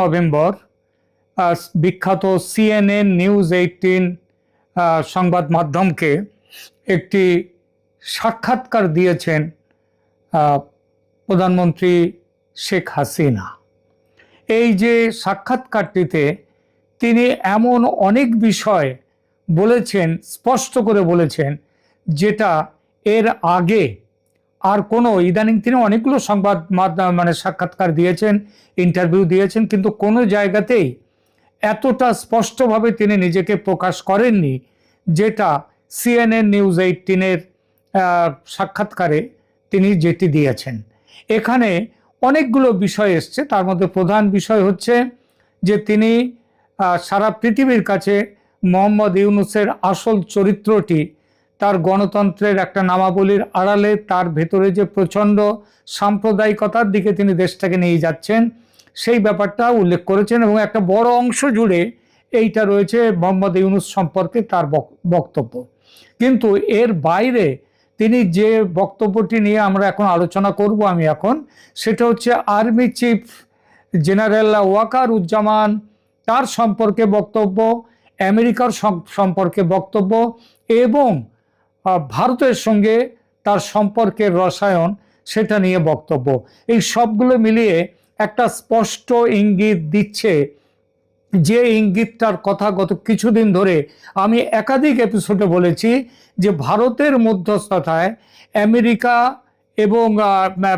November বিখ্যাত CNN news eighteen সংবাদ মাধ্যমকে একটি সাক্ষাৎকার দিয়েছেন প্রধানমন্ত্রী শেখ হাসিনা। এই যে সাক্ষাৎকারটিতে তিনি এমন অনেক বিষয় বলেছেন, স্পষ্ট করে বলেছেন, যেটা এর আগে আর কোনো, ইদানিং তিনি অনেকগুলো সংবাদ মাধ্যম মানে সাক্ষাৎকার দিয়েছেন ইন্টারভিউ দিয়েছেন, কিন্তু কোনো জায়গাতেই এতটা স্পষ্টভাবে তিনি নিজেকে প্রকাশ করেননি, যেটা সিএনএন নিউজ এইটিনের সাক্ষাৎকারে তিনি যেটি দিয়েছেন। এখানে অনেকগুলো বিষয় এসছে, তার মধ্যে প্রধান বিষয় হচ্ছে যে তিনি সারা পৃথিবীর কাছে মোহাম্মদ ইউনুসের আসল চরিত্রটি তার গণতন্ত্রের একটা নামাবলীর আড়ালে তার ভেতরে যে প্রচণ্ড সাম্প্রদায়িকতার দিকে তিনি দেশটাকে নিয়ে যাচ্ছেন, সেই ব্যাপারটা উল্লেখ করেছেন এবং একটা বড় অংশ জুড়ে এইটা রয়েছে মোহাম্মদ ইউনুস সম্পর্কে তার বক- বক্তব্য। কিন্তু এর বাইরে তিনি যে বক্তব্যটি নিয়ে আমরা এখন আলোচনা করব আমি এখন, সেটা হচ্ছে army chief general Waker Uzzaman তার সম্পর্কে বক্তব্য, আমেরিকার সম্পর্কে বক্তব্য এবং ভারতের সঙ্গে তার সম্পর্কের রসায়ন সেটা নিয়ে বক্তব্য। এই সবগুলো মিলিয়ে একটা স্পষ্ট ইঙ্গিত দিচ্ছে যে ইঙ্গিতটার কথা গত কিছুদিন ধরে আমি একাধিক এপিসোডে বলেছি যে ভারতের মধ্যস্থতায় আমেরিকা এবং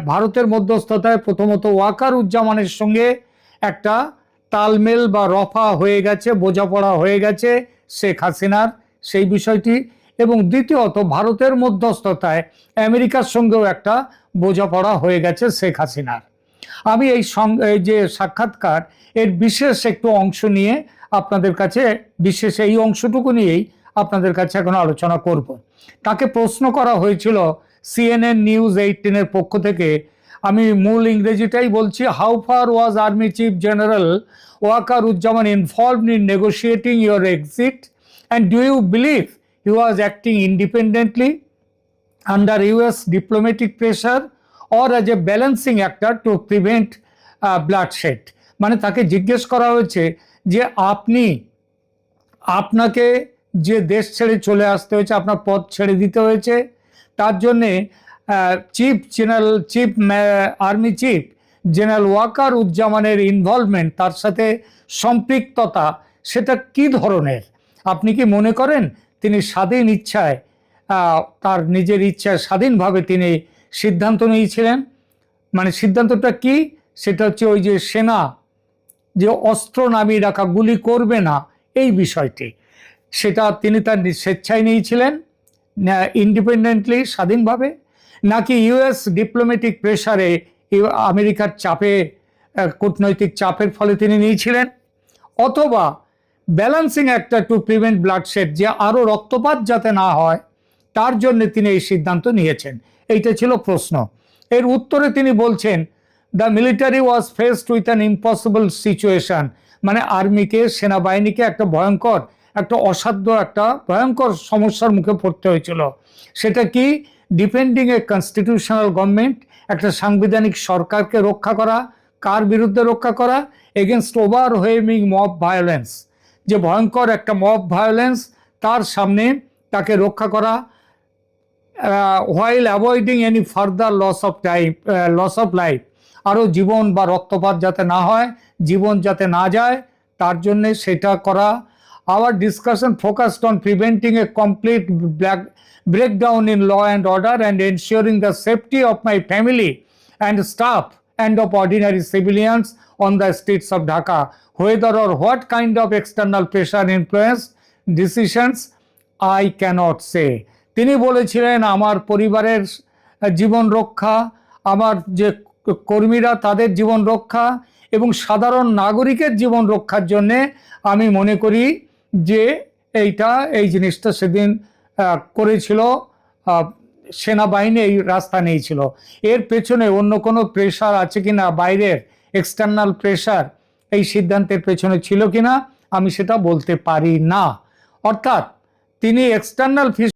ভারতের মধ্যস্থতায় প্রথমত ওয়াকার উজ্জামানের সঙ্গে একটা তালমেল বা রফা হয়ে গেছে, বোঝাপড়া হয়ে গেছে শেখ হাসিনার। সেই বিষয়টি এবং দ্বিতীয়ত ভারতের মধ্যস্থতায় আমেরিকার সঙ্গেও একটা বোঝাপড়া হয়ে গেছে শেখ হাসিনার। আমি এই যে সাক্ষাৎকার, এর বিশেষ একটু অংশ নিয়ে আপনাদের কাছে, বিশেষ এই অংশটুকু নিয়েই আপনাদের কাছে এখন আলোচনা করব। তাকে প্রশ্ন করা হয়েছিল সিএনএন নিউজ এইটিনের পক্ষ থেকে। আমি মূল ইংরেজিটাই বলছি how far was army chief general Waker Uzzaman involve in negotiating your exit and do you believe he was acting independently under US diplomatic pressure or as a balancing actor to prevent uh, bloodshed. মানে তাকে জিজ্ঞেস করা হয়েছে যে আপনি আপনাকে যে দেশ ছেড়ে চলে আসতে হয়েছে আপনার পদ ছেড়ে দিতে হয়েছে তার জন্যে chief general chief army chief general Waker উজ্জামানের involvement তার সাথে সম্পৃক্ততা সেটা কি ধরনের? আপনি কি মনে করেন তিনি স্বাধীন ইচ্ছায় তার নিজের ইচ্ছায় স্বাধীনভাবে তিনি সিদ্ধান্ত নিয়েছিলেন। মানে সিদ্ধান্তটা কি? সেটা হচ্ছে ওই যে সেনা, যে অস্ত্র নামিয়ে রাখা, গুলি করবে না, এই বিষয়টি। সেটা তিনি তার স্বেচ্ছায় নিয়েছিলেন ইন্ডিপেন্ডেন্টলি স্বাধীনভাবে। নাকি ইউএস ডিপ্লোম্যাটিক প্রেসারে আমেরিকার চাপে কূটনৈতিক চাপের ফলে তিনি নিয়েছিলেন। অথবা ব্যালেন্সিং একটা টু প্রিভেন্ট ব্লাড ব্লাডশেড যে আরও রক্তপাত যাতে না হয়, তার জন্য তিনি এই সিদ্ধান্ত নিয়েছেন। এইটা ছিল প্রশ্ন। এর উত্তরে তিনি বলছেন the military was faced with an impossible situation মানে আর্মিকে, সেনাবাহিনীকে একটা ভয়ঙ্কর, একটা অসাধ্য, একটা ভয়ঙ্কর সমস্যার মুখে পড়তে হয়েছিল। সেটা কি? ডিপেন্ডিং এ কনস্টিটিউশনাল গভর্নমেন্ট একটা সাংবিধানিক সরকারকে রক্ষা করা, কার বিরুদ্ধে রক্ষা করা against overwhelming mob violence যে ভয়ঙ্কর একটা মব ভায়োলেন্স তার সামনে তাকে রক্ষা করা while avoiding any further loss of time loss of life আরও জীবন বা রক্তপাত যাতে না হয়, জীবন যাতে না যায়, তার জন্যে সেটা করা। Our discussion focused on preventing a complete black breakdown in law and order and ensuring the safety of my family and staff and of ordinary civilians on the streets of Dhaka. Whether or what kind of external pressure influence decisions, I cannot say. তিনি বলেছিলেন আমার পরিবারের জীবন রক্ষা আমার যে কর্মীরা তাদের জীবন রক্ষা এবং সাধারণ নাগরিকের জীবন রক্ষার জন্যে আমি মনে করি যে এইটা এই জিনিসটা সেদিন করেছিল সেনাবাহিনী এই রাস্তা নিয়েছিল। এর পেছনে অন্য কোনো প্রেশার আছে কিনা, বাইরের এক্সটার্নাল প্রেশার এই সিদ্ধান্তের পেছনে ছিল কিনা, আমি সেটা বলতে পারি না। অর্থাৎ তিনি এক্সটার্নাল